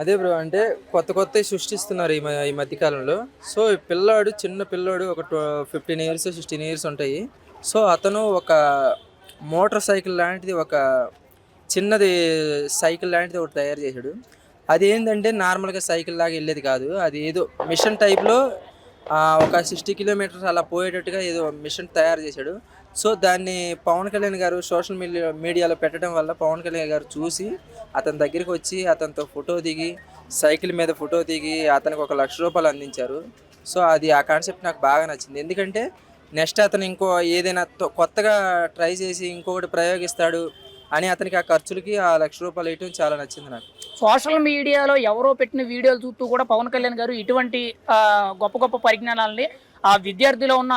అదే బ్రో అంటే కొత్త కొత్త సృష్టిస్తున్నారు ఈ మ- ఈ మధ్యకాలంలో. సో పిల్లాడు చిన్న పిల్లాడు ఒక ఫిఫ్టీన్ ఇయర్స్ సిక్స్టీన్ ఇయర్స్ ఉంటాయి. సో అతను ఒక మోటార్ సైకిల్ లాంటిది ఒక చిన్నది సైకిల్ లాంటిది ఒకటి తయారు చేశాడు. అది ఏంటంటే నార్మల్గా సైకిల్ లాగా వెళ్ళేది కాదు. అది ఏదో మిషన్ టైప్లో ఒక సిక్స్టీ కిలోమీటర్స్ అలా పోయేటట్టుగా ఏదో మిషన్ తయారు చేశాడు. సో దాన్ని పవన్ కళ్యాణ్ గారు సోషల్ మీడియా మీడియాలో పెట్టడం వల్ల పవన్ కళ్యాణ్ గారు చూసి అతని దగ్గరికి వచ్చి అతనితో ఫోటో దిగి సైకిల్ మీద ఫోటో దిగి అతనికి ఒక లక్ష రూపాయలు అందించారు. సో అది ఆ కాన్సెప్ట్ నాకు బాగా నచ్చింది. ఎందుకంటే నెక్స్ట్ అతను ఇంకో ఏదైనా తొ- కొత్తగా ట్రై చేసి ఇంకొకటి ప్రయోగిస్తాడు అని అతనికి ఆ ఖర్చులకి ఆ లక్ష రూపాయలు వేయటం చాలా నచ్చింది నాకు. సోషల్ మీడియాలో ఎవరో పెట్టిన వీడియోలు చూస్తూ కూడా పవన్ కళ్యాణ్ గారు ఇటువంటి గొప్ప గొప్ప పరిజ్ఞానాలని ఆ విద్యార్థిలో ఉన్న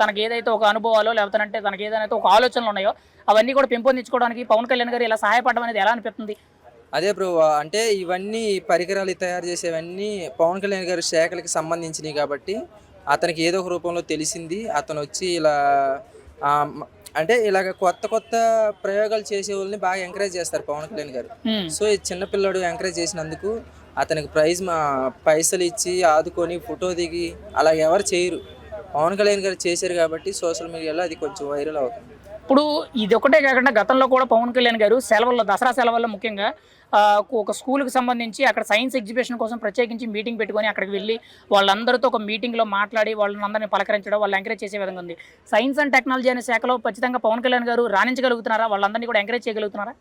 తనకి ఏదైతే ఒక అనుభవాలు లేకపోతే తనకి ఏదైతే ఒక ఆలోచనలు ఉన్నాయో అవన్నీ కూడా పెంపొందించుకోవడానికి పవన్ కళ్యాణ్ గారు ఇలా సహాయపడడం అనేది ఎలా అనిపిస్తుంది? అదే బ్రో అంటే ఇవన్నీ పరికరాలు తయారు చేసేవన్నీ పవన్ కళ్యాణ్ గారి శాఖలకి సంబంధించినవి కాబట్టి అతనికి ఏదో ఒక రూపంలో తెలిసింది. అతను వచ్చి ఇలా అంటే ఇలాగ కొత్త కొత్త ప్రయోగాలు చేసే వాళ్ళని బాగా ఎంకరేజ్ చేస్తారు పవన్ కళ్యాణ్ గారు. సో ఈ చిన్నపిల్లడు ఎంకరేజ్ చేసినందుకు అతనికి ప్రైజ్ మా పైసలు ఇచ్చి ఆదుకొని ఫోటో దిగి అలా ఎవరు చేయరు. పవన్ కళ్యాణ్ గారు చేశారు కాబట్టి సోషల్ మీడియాలో అది కొంచెం వైరల్ అవుతుంది. ఇప్పుడు ఇది ఒకటే కాకుండా గతంలో కూడా పవన్ కళ్యాణ్ గారు సెలవుల్లో దసరా సెలవుల్లో ముఖ్యంగా ఒక స్కూల్కి సంబంధించి అక్కడ సైన్స్ ఎగ్జిబిషన్ కోసం ప్రత్యేకించి మీటింగ్ పెట్టుకొని అక్కడికి వెళ్ళి వాళ్ళందరితో ఒక మీటింగ్లో మాట్లాడి వాళ్ళని అందరినీ పలకరించడం వాళ్ళు ఎంకరేజ్ చేసే విధంగా ఉంది. సైన్స్ అండ్ టెక్నాలజీ అనే శాఖలో ఖచ్చితంగా పవన్ కళ్యాణ్ గారు రాణించగలుగుతున్నారా? వాళ్ళందరినీ కూడా ఎంకరేజ్ చేయగలుగుతున్నారా?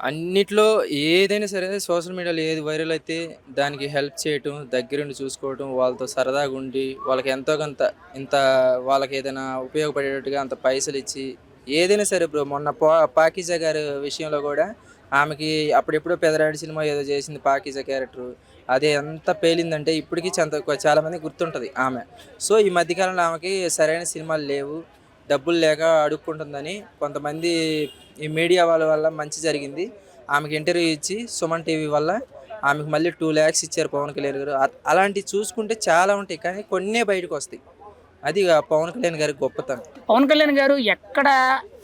అన్నిట్లో ఏదైనా సరే సోషల్ మీడియాలో ఏది వైరల్ అయితే దానికి హెల్ప్ చేయటం దగ్గరుండి చూసుకోవటం వాళ్ళతో సరదాగా ఉండి వాళ్ళకి ఎంతో కొంత ఇంత వాళ్ళకి ఏదైనా ఉపయోగపడేటట్టుగా అంత పైసలు ఇచ్చి ఏదైనా సరే బ్రో మొన్న పా పాకిజా గారి విషయంలో కూడా ఆమెకి అప్పుడెప్పుడో పెదరాడి సినిమా ఏదో చేసింది పాకిజా క్యారెక్టర్. అది ఎంత పేలిందంటే ఇప్పటికీ చాలా చాలామంది గుర్తుంటుంది ఆమె. సో ఈ మధ్యకాలంలో ఆమెకి సరైన సినిమాలు లేవు. డబ్బులు లేక అడుక్కుంటుందని కొంతమంది ఈ మీడియా వాళ్ళ వల్ల మంచి జరిగింది. ఆమెకి ఇంటర్వ్యూ ఇచ్చి సుమన్ టీవీ వల్ల ఆమెకు మళ్ళీ టూ ల్యాక్స్ ఇచ్చారు పవన్ కళ్యాణ్ గారు. అలాంటివి చూసుకుంటే చాలా ఉంటాయి కానీ కొన్నే బయటకు వస్తాయి అది పవన్ కళ్యాణ్ గారి గొప్పతనం. పవన్ కళ్యాణ్ గారు ఎక్కడ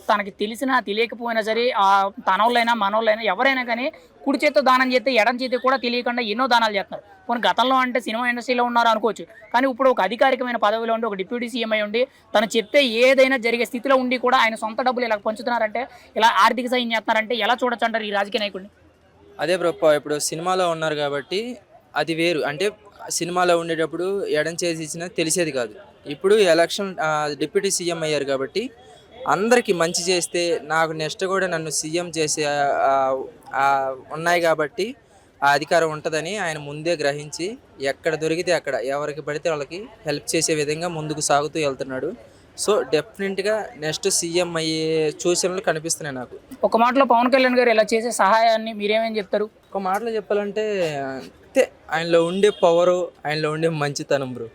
తనకి తెలిసినా తెలియకపోయినా సరే ఆ తనోళ్ళైనా మనోళ్ళైనా ఎవరైనా కానీ కుడి చేత్తో దానం చేస్తే ఎడం చేతి కూడా తెలియకుండా ఎన్నో దానాలు చేస్తున్నారు. కొన్ని గతంలో అంటే సినిమా ఇండస్ట్రీలో ఉన్నారు అనుకోవచ్చు. కానీ ఇప్పుడు ఒక అధికారికమైన పదవిలో ఉండి ఒక డిప్యూటీ సీఎం అయి ఉండి తను చెప్తే ఏదైనా జరిగే స్థితిలో ఉండి కూడా ఆయన సొంత డబ్బులు ఇలా పంచుతున్నారంటే ఇలా ఆర్థిక సాయం చేస్తున్నారంటే ఎలా చూడొచ్చు అంటారు ఈ రాజకీయ నాయకుడిని? అదే బ్రో ప- ఇప్పుడు సినిమాలో ఉన్నారు కాబట్టి అది వేరు. అంటే సినిమాలో ఉండేటప్పుడు ఎడం చేసి ఇచ్చినా తెలిసేది కాదు. ఇప్పుడు ఎలక్షన్ డిప్యూటీ సీఎం అయ్యారు కాబట్టి అందరికీ మంచి చేస్తే నాకు నెక్స్ట్ కూడా నన్ను సీఎం చేసే ఉన్నాయి కాబట్టి ఆ అధికారం ఉంటుందని ఆయన ముందే గ్రహించి ఎక్కడ దొరికితే అక్కడ ఎవరికి పడితే వాళ్ళకి హెల్ప్ చేసే విధంగా ముందుకు సాగుతూ వెళ్తున్నాడు. సో డెఫినెట్గా నెక్స్ట్ సీఎం అయ్యే సూచనలు కనిపిస్తున్నాయి నాకు. ఒక మాటలో పవన్ కళ్యాణ్ గారు ఇలా చేసే సహాయాన్ని మీరేమేం చెప్తారు? ఒక మాటలో చెప్పాలంటే అంతే ఆయనలో ఉండే పవరు ఆయనలో ఉండే మంచితనం బ్రో